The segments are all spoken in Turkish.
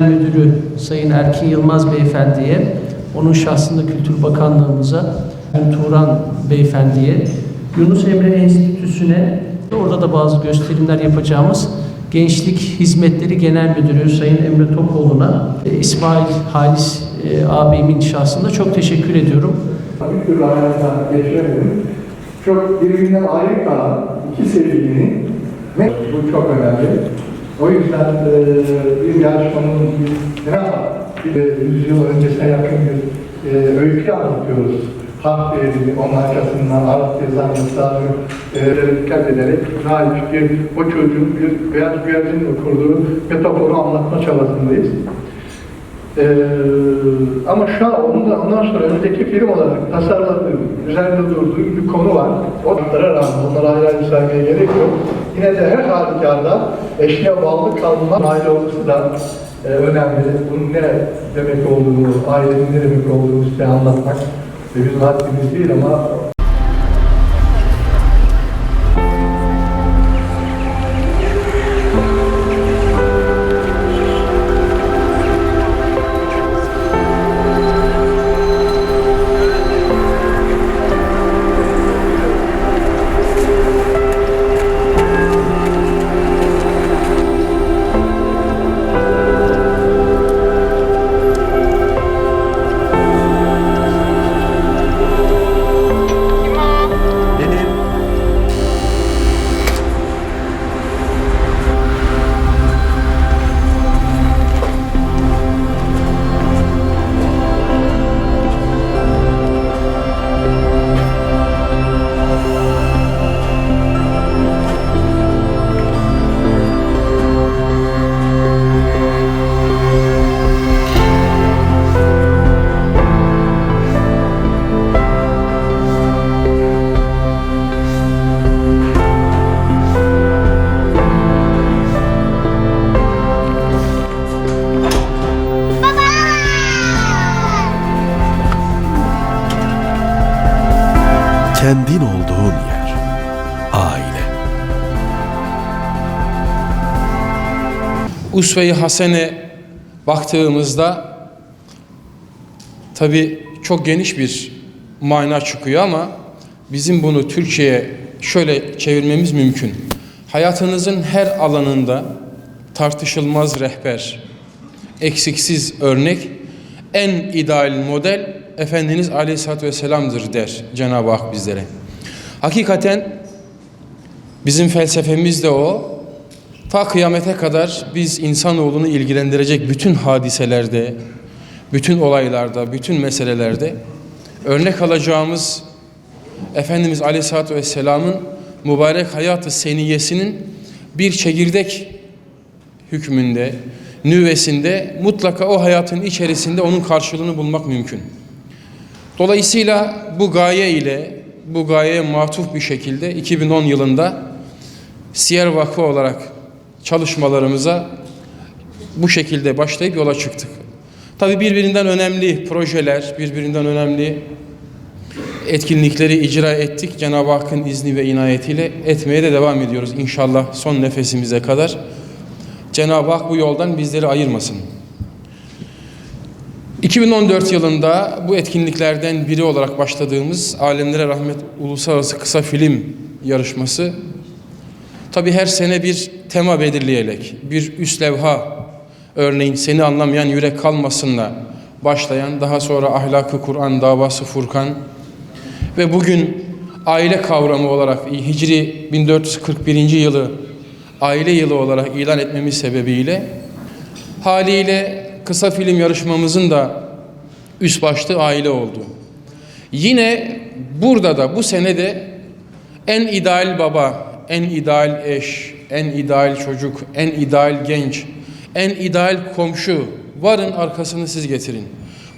Müdürü Sayın Erkin Yılmaz Beyefendi'ye, onun şahsında Kültür Bakanlığımıza, Turan Beyefendi'ye, Yunus Emre Enstitüsü'ne, orada da bazı gösterimler yapacağımız Gençlik Hizmetleri Genel Müdürü Sayın Emre Tokoğlu'na, e, İsmail Halis e, abimin şahsında çok teşekkür ediyorum. bir türlü hayattan geçiremedim. Çok birbirinden ayrı kalan iki sevgilinin bu çok önemli. O yüzden e, bir yarışmanın bir var? Bir de yüzyıl öncesine yakın bir e, öykü anlatıyoruz. Hak değerini, onun arkasından Arap yazarlıklarını e, dikkat ederek naif bir, o çocuğun bir beyaz güvercinle kurduğu metaforu anlatma çabasındayız. Ee, ama şu an ondan, ondan sonra önündeki film olarak tasarladığım, üzerinde durduğum bir konu var. O şartlara rağmen onlara ayrı ayrı saymaya gerek yok. Yine de her halükarda eşya bağlı kalma aile olması da e, önemli. Bunun ne demek olduğunu, ailenin ne demek olduğunu size anlatmak e, bizim haddimiz değil ama Usve-i Hasene baktığımızda tabi çok geniş bir mana çıkıyor ama bizim bunu Türkçe'ye şöyle çevirmemiz mümkün. Hayatınızın her alanında tartışılmaz rehber, eksiksiz örnek, en ideal model Efendiniz Aleyhisselatü Vesselam'dır der Cenab-ı Hak bizlere. Hakikaten bizim felsefemiz de o. Ta kıyamete kadar biz insanoğlunu ilgilendirecek bütün hadiselerde, bütün olaylarda, bütün meselelerde örnek alacağımız Efendimiz Aleyhisselatü Vesselam'ın mübarek hayatı seniyesinin bir çekirdek hükmünde, nüvesinde mutlaka o hayatın içerisinde onun karşılığını bulmak mümkün. Dolayısıyla bu gaye ile, bu gayeye matuf bir şekilde 2010 yılında Siyer Vakfı olarak çalışmalarımıza bu şekilde başlayıp yola çıktık. Tabii birbirinden önemli projeler, birbirinden önemli etkinlikleri icra ettik. Cenab-ı Hakk'ın izni ve inayetiyle etmeye de devam ediyoruz inşallah son nefesimize kadar. Cenab-ı Hak bu yoldan bizleri ayırmasın. 2014 yılında bu etkinliklerden biri olarak başladığımız Alemlere Rahmet Uluslararası Kısa Film Yarışması tabi her sene bir tema belirleyerek bir üst levha örneğin seni anlamayan yürek kalmasınla başlayan daha sonra ahlakı Kur'an davası Furkan ve bugün aile kavramı olarak Hicri 1441. yılı aile yılı olarak ilan etmemiz sebebiyle haliyle kısa film yarışmamızın da üst başlığı aile oldu. Yine burada da bu sene de en ideal baba, en ideal eş, en ideal çocuk, en ideal genç, en ideal komşu varın arkasını siz getirin.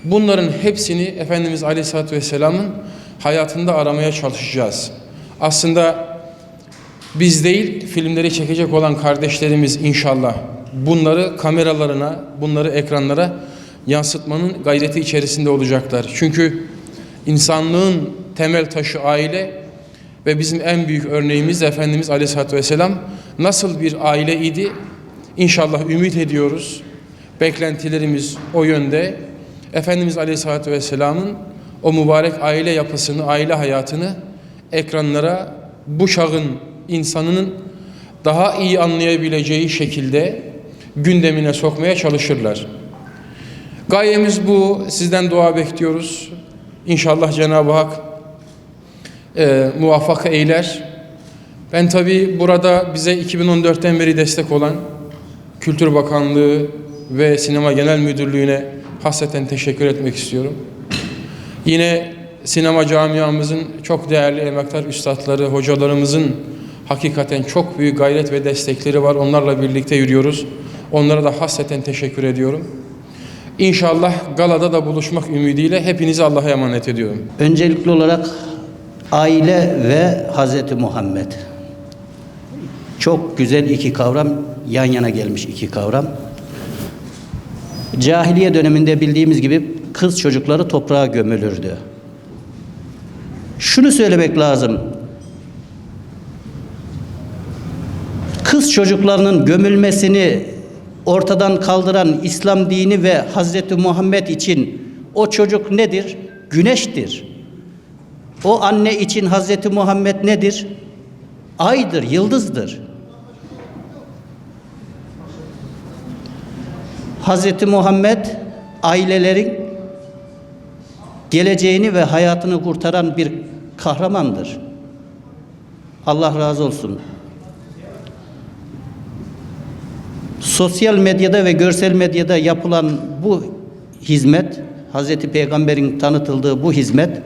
Bunların hepsini Efendimiz Aleyhisselatü Vesselam'ın hayatında aramaya çalışacağız. Aslında biz değil, filmleri çekecek olan kardeşlerimiz inşallah bunları kameralarına, bunları ekranlara yansıtmanın gayreti içerisinde olacaklar. Çünkü insanlığın temel taşı aile ve bizim en büyük örneğimiz Efendimiz Aleyhisselatü Vesselam nasıl bir aile idi? İnşallah ümit ediyoruz. Beklentilerimiz o yönde. Efendimiz Aleyhisselatü Vesselam'ın o mübarek aile yapısını, aile hayatını ekranlara bu çağın insanının daha iyi anlayabileceği şekilde gündemine sokmaya çalışırlar. Gayemiz bu. Sizden dua bekliyoruz. İnşallah Cenab-ı Hak e, muvaffak eyler. Ben tabi burada bize 2014'ten beri destek olan Kültür Bakanlığı ve Sinema Genel Müdürlüğü'ne hasreten teşekkür etmek istiyorum. Yine sinema camiamızın çok değerli emektar üstadları, hocalarımızın hakikaten çok büyük gayret ve destekleri var. Onlarla birlikte yürüyoruz. Onlara da hasreten teşekkür ediyorum. İnşallah galada da buluşmak ümidiyle hepinizi Allah'a emanet ediyorum. Öncelikli olarak aile ve Hazreti Muhammed. Çok güzel iki kavram, yan yana gelmiş iki kavram. Cahiliye döneminde bildiğimiz gibi kız çocukları toprağa gömülürdü. Şunu söylemek lazım. Kız çocuklarının gömülmesini ortadan kaldıran İslam dini ve Hazreti Muhammed için o çocuk nedir? Güneştir. O anne için Hazreti Muhammed nedir? Aydır, yıldızdır. Hazreti Muhammed ailelerin geleceğini ve hayatını kurtaran bir kahramandır. Allah razı olsun. Sosyal medyada ve görsel medyada yapılan bu hizmet, Hazreti Peygamber'in tanıtıldığı bu hizmet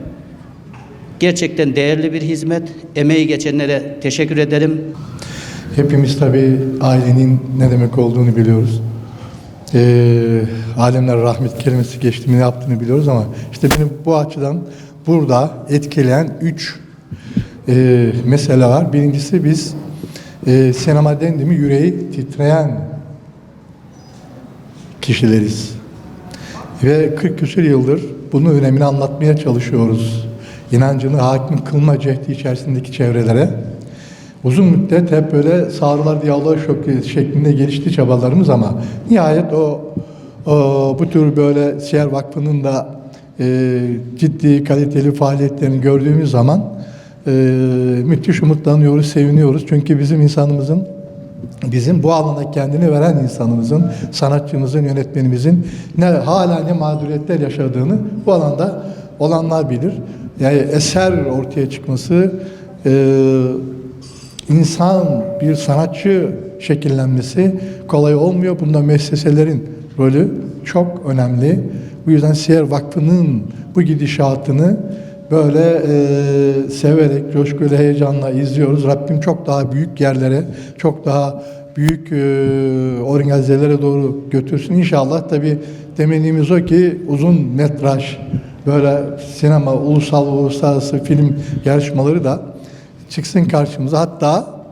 gerçekten değerli bir hizmet. Emeği geçenlere teşekkür ederim. Hepimiz tabii ailenin ne demek olduğunu biliyoruz. Ee, alemler rahmet kelimesi geçti ne yaptığını biliyoruz ama işte beni bu açıdan burada etkileyen üç e, mesele var. Birincisi biz e, sinema dendi mi yüreği titreyen kişileriz. Ve 40 küsur yıldır bunun önemini anlatmaya çalışıyoruz. İnancını hakim kılma cehdi içerisindeki çevrelere. Uzun müddet hep böyle sağrılar diyaloğu şeklinde gelişti çabalarımız ama nihayet o, o bu tür böyle Siyer Vakfı'nın da e, ciddi kaliteli faaliyetlerini gördüğümüz zaman e, müthiş umutlanıyoruz, seviniyoruz. Çünkü bizim insanımızın bizim bu alana kendini veren insanımızın, sanatçımızın, yönetmenimizin ne hala ne mağduriyetler yaşadığını bu alanda olanlar bilir. Yani eser ortaya çıkması, e, insan bir sanatçı şekillenmesi kolay olmuyor. Bunda müesseselerin rolü çok önemli. Bu yüzden Siyer Vakfı'nın bu gidişatını böyle e, severek, coşkuyla, heyecanla izliyoruz. Rabbim çok daha büyük yerlere, çok daha büyük e, organizelere doğru götürsün. İnşallah tabi temennimiz o ki uzun metraj, böyle sinema, ulusal uluslararası film yarışmaları da çıksın karşımıza. Hatta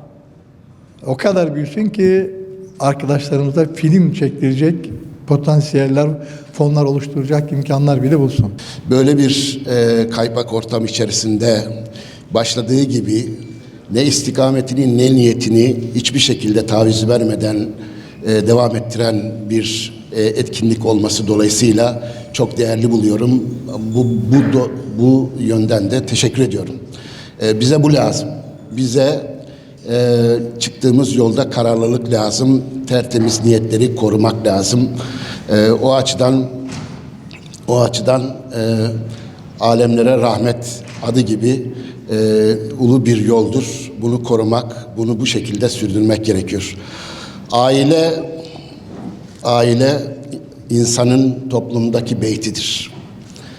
o kadar büyüsün ki arkadaşlarımıza film çektirecek potansiyeller, fonlar oluşturacak imkanlar bile bulsun. Böyle bir e, kaypak ortam içerisinde başladığı gibi ne istikametini ne niyetini hiçbir şekilde taviz vermeden e, devam ettiren bir etkinlik olması dolayısıyla çok değerli buluyorum. Bu bu do- bu yönden de teşekkür ediyorum. E, bize bu lazım. Bize e, çıktığımız yolda kararlılık lazım. Tertemiz niyetleri korumak lazım. E, o açıdan o açıdan e, alemlere rahmet adı gibi e, ulu bir yoldur. Bunu korumak, bunu bu şekilde sürdürmek gerekiyor. Aile, aile insanın toplumdaki beytidir.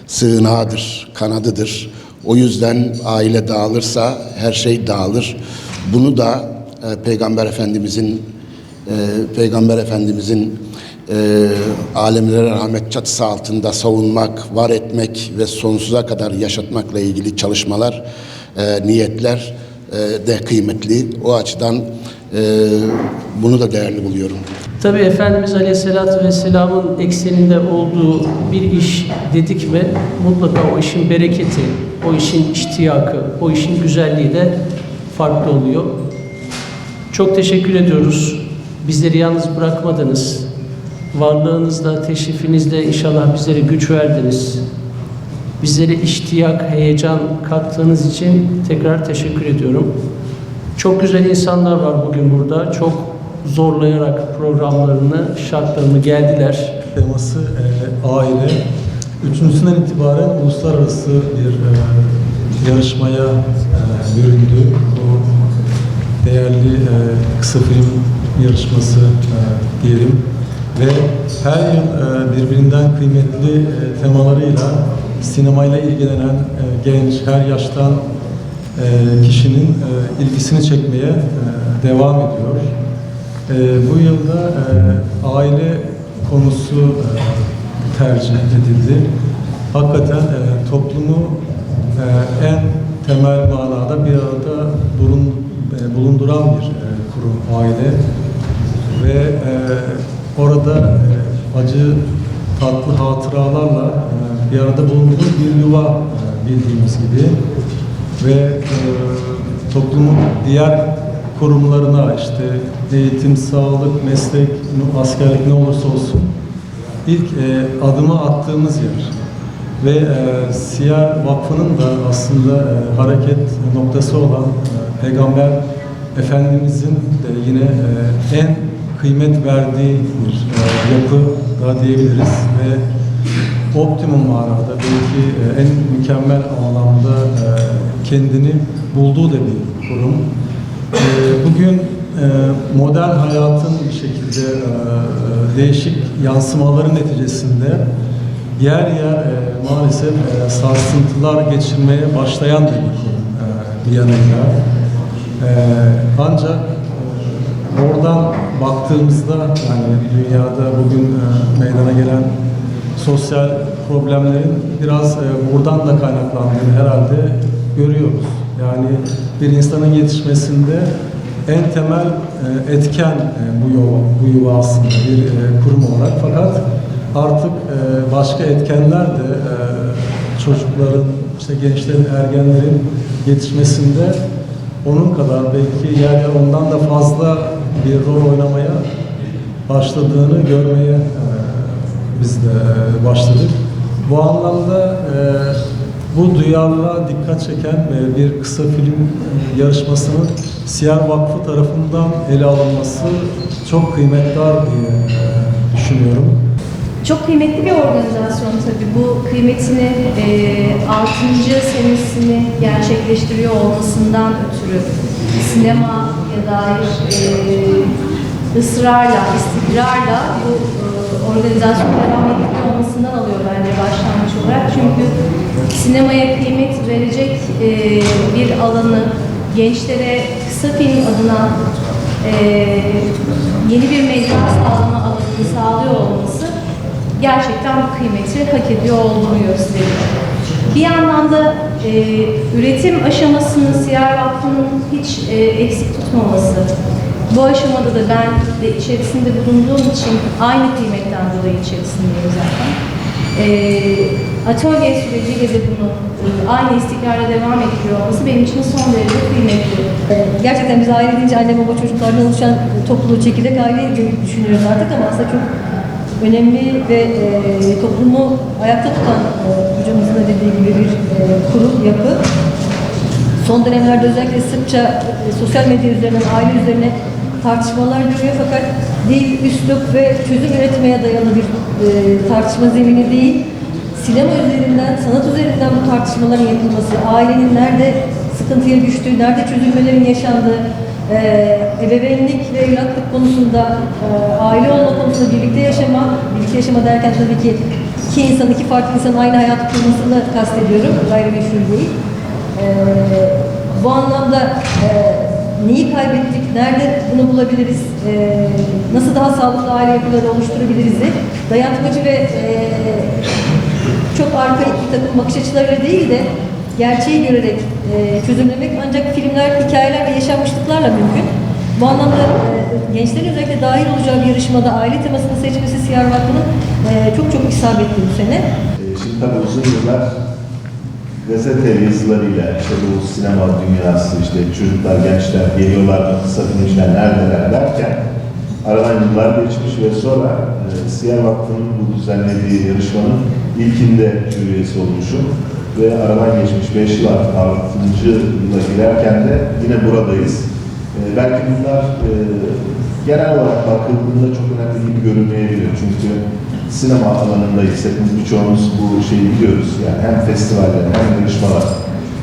Sığınağıdır, kanadıdır. O yüzden aile dağılırsa her şey dağılır. Bunu da e, Peygamber Efendimizin e, Peygamber Efendimizin e, alemlere rahmet çatısı altında savunmak, var etmek ve sonsuza kadar yaşatmakla ilgili çalışmalar, e, niyetler e, de kıymetli. O açıdan e, bunu da değerli buluyorum. Tabii Efendimiz Aleyhisselatü Vesselam'ın ekseninde olduğu bir iş dedik mi mutlaka o işin bereketi, o işin iştiyakı, o işin güzelliği de farklı oluyor. Çok teşekkür ediyoruz. Bizleri yalnız bırakmadınız. varlığınızla, teşrifinizle inşallah bizlere güç verdiniz. Bizlere iştiyak, heyecan kattığınız için tekrar teşekkür ediyorum. Çok güzel insanlar var bugün burada. Çok zorlayarak programlarını, şartlarını geldiler. teması e, aile. Üçüncüsünden itibaren uluslararası bir e, yarışmaya e. Bu değerli e, kısa film yarışması e, diyelim. Ve her yıl e, birbirinden kıymetli e, temalarıyla sinemayla ilgilenen e, genç, her yaştan e, kişinin e, ilgisini çekmeye e, devam ediyor. E, bu yılda e, aile konusu e, tercih edildi. Hakikaten e, toplumu e, en temel manada bir arada bulun, e, bulunduran bir e, kurum aile ve e, orada e, acı tatlı hatıralarla e, bir arada bulunduğu bir yuva e, bildiğimiz gibi ve e, toplumun diğer kurumlarına işte eğitim, sağlık, meslek, askerlik ne olursa olsun ilk e, adımı attığımız yer. Ve e, Siyah Vakfı'nın da aslında e, hareket noktası olan e, Peygamber Efendimizin de yine e, en kıymet verdiği bir e, yapı da diyebiliriz ve optimum manada belki e, en mükemmel anlamda e, kendini bulduğu da bir kurum. E, Bugün e, modern hayatın bir şekilde e, değişik yansımaları neticesinde yer yer e, maalesef e, sarsıntılar geçirmeye başlayan bir e. E, Ancak e, oradan baktığımızda yani dünyada bugün e, meydana gelen sosyal problemlerin biraz e, buradan da kaynaklandığını herhalde görüyoruz. Yani bir insanın yetişmesinde en temel e, etken e, bu yuva, bu yuva aslında bir e, kurum olarak fakat artık başka etkenler de çocukların, işte gençlerin, ergenlerin yetişmesinde onun kadar belki yer ondan da fazla bir rol oynamaya başladığını görmeye biz de başladık. Bu anlamda bu duyarlılığa dikkat çeken bir kısa film yarışmasının Siyah Vakfı tarafından ele alınması çok kıymetli diye düşünüyorum. Çok kıymetli bir organizasyon tabii. Bu kıymetini e, 6. senesini gerçekleştiriyor olmasından ötürü sinemaya dair e, ısrarla, istikrarla bu e, organizasyon devam ediyor olmasından alıyor bence başlangıç olarak. Çünkü sinemaya kıymet verecek e, bir alanı gençlere kısa film adına e, yeni bir mecra sağlama alanını sağlıyor olması gerçekten bu kıymeti hak ediyor olduğunu gösteriyor. Bir yandan da e, üretim aşamasını Siyer Vakfı'nın hiç e, eksik tutmaması, bu aşamada da ben de içerisinde bulunduğum için aynı kıymetten dolayı içerisindeyim zaten. E, atölye süreciyle de bunu e, aynı istikrarla devam ediyor olması benim için son derece kıymetli. Gerçekten biz aile deyince anne baba çocuklardan oluşan topluluğu çekirdek aile gibi düşünüyoruz artık ama aslında çok önemli ve e, toplumu ayakta tutan e, hocamızın da dediği gibi bir e, kurum, yapı. Son dönemlerde özellikle sıkça e, sosyal medya üzerinden, aile üzerine tartışmalar görüyor fakat dil, üslup ve çözüm üretmeye dayalı bir e, tartışma zemini değil. Sinema üzerinden, sanat üzerinden bu tartışmaların yapılması, ailenin nerede sıkıntıya düştüğü, nerede çözülmelerin yaşandığı, e, ebeveynlik ve evlatlık konusunda, e, aile olma konusunda birlikte yaşama, birlikte yaşama derken tabii ki iki insan, iki farklı insan aynı hayatı kurmasını kastediyorum, gayrimeşru değil. E, bu anlamda e, neyi kaybettik, nerede bunu bulabiliriz, e, nasıl daha sağlıklı aile yapıları oluşturabiliriz de dayatmacı ve e, çok arkaik bir takım bakış açılarıyla değil de gerçeği görerek e, çözümlemek ancak filmler, hikayeler ve yaşanmışlıklarla mümkün. Bu anlamda e, gençlerin özellikle dahil olacağı bir yarışmada aile temasını seçmesi Siyar Vakfı'nın e, çok çok isabetli bu sene. Ee, Şimdi tabii uzun yıllar gazete yazılarıyla işte bu sinema dünyası, işte çocuklar, gençler geliyorlar kısa film işler neredeler derken aradan yıllar geçmiş ve sonra e, Siyer Vakfı'nın bu düzenlediği yarışmanın ilkinde jüri üyesi olmuşum. Ve aradan geçmiş 5 yıl artık 6. yıla girerken de yine buradayız. E, belki bunlar e, genel olarak bakıldığında çok önemli gibi görünmeyebilir. Çünkü sinema alanındayız. Hepimiz birçoğumuz bu şeyi biliyoruz. Yani hem festivaller hem yarışmalar.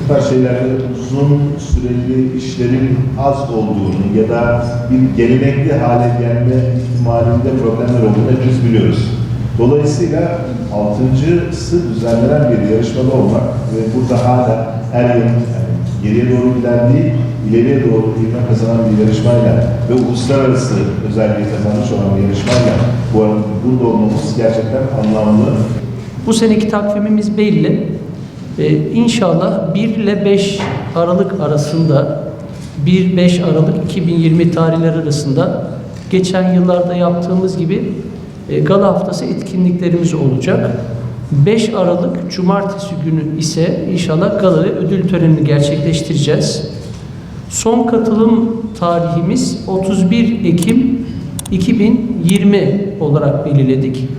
Bu tarz şeylerde uzun süreli işlerin az olduğunu ya da bir gelenekli hale gelme ihtimalinde problemler olduğunu hepimiz biliyoruz. Dolayısıyla altıncısı düzenlenen bir yarışmada olmak ve burada hala her yıl yani geriye doğru giden ileriye doğru ivme kazanan bir yarışmayla ve uluslararası özelliği kazanmış olan bir yarışmayla bu arada burada olmamız gerçekten anlamlı. Bu seneki takvimimiz belli. Ee, inşallah 1 ile 5 Aralık arasında 1-5 Aralık 2020 tarihleri arasında geçen yıllarda yaptığımız gibi e, gala haftası etkinliklerimiz olacak. 5 Aralık Cumartesi günü ise inşallah gala ve ödül törenini gerçekleştireceğiz. Son katılım tarihimiz 31 Ekim 2020 olarak belirledik.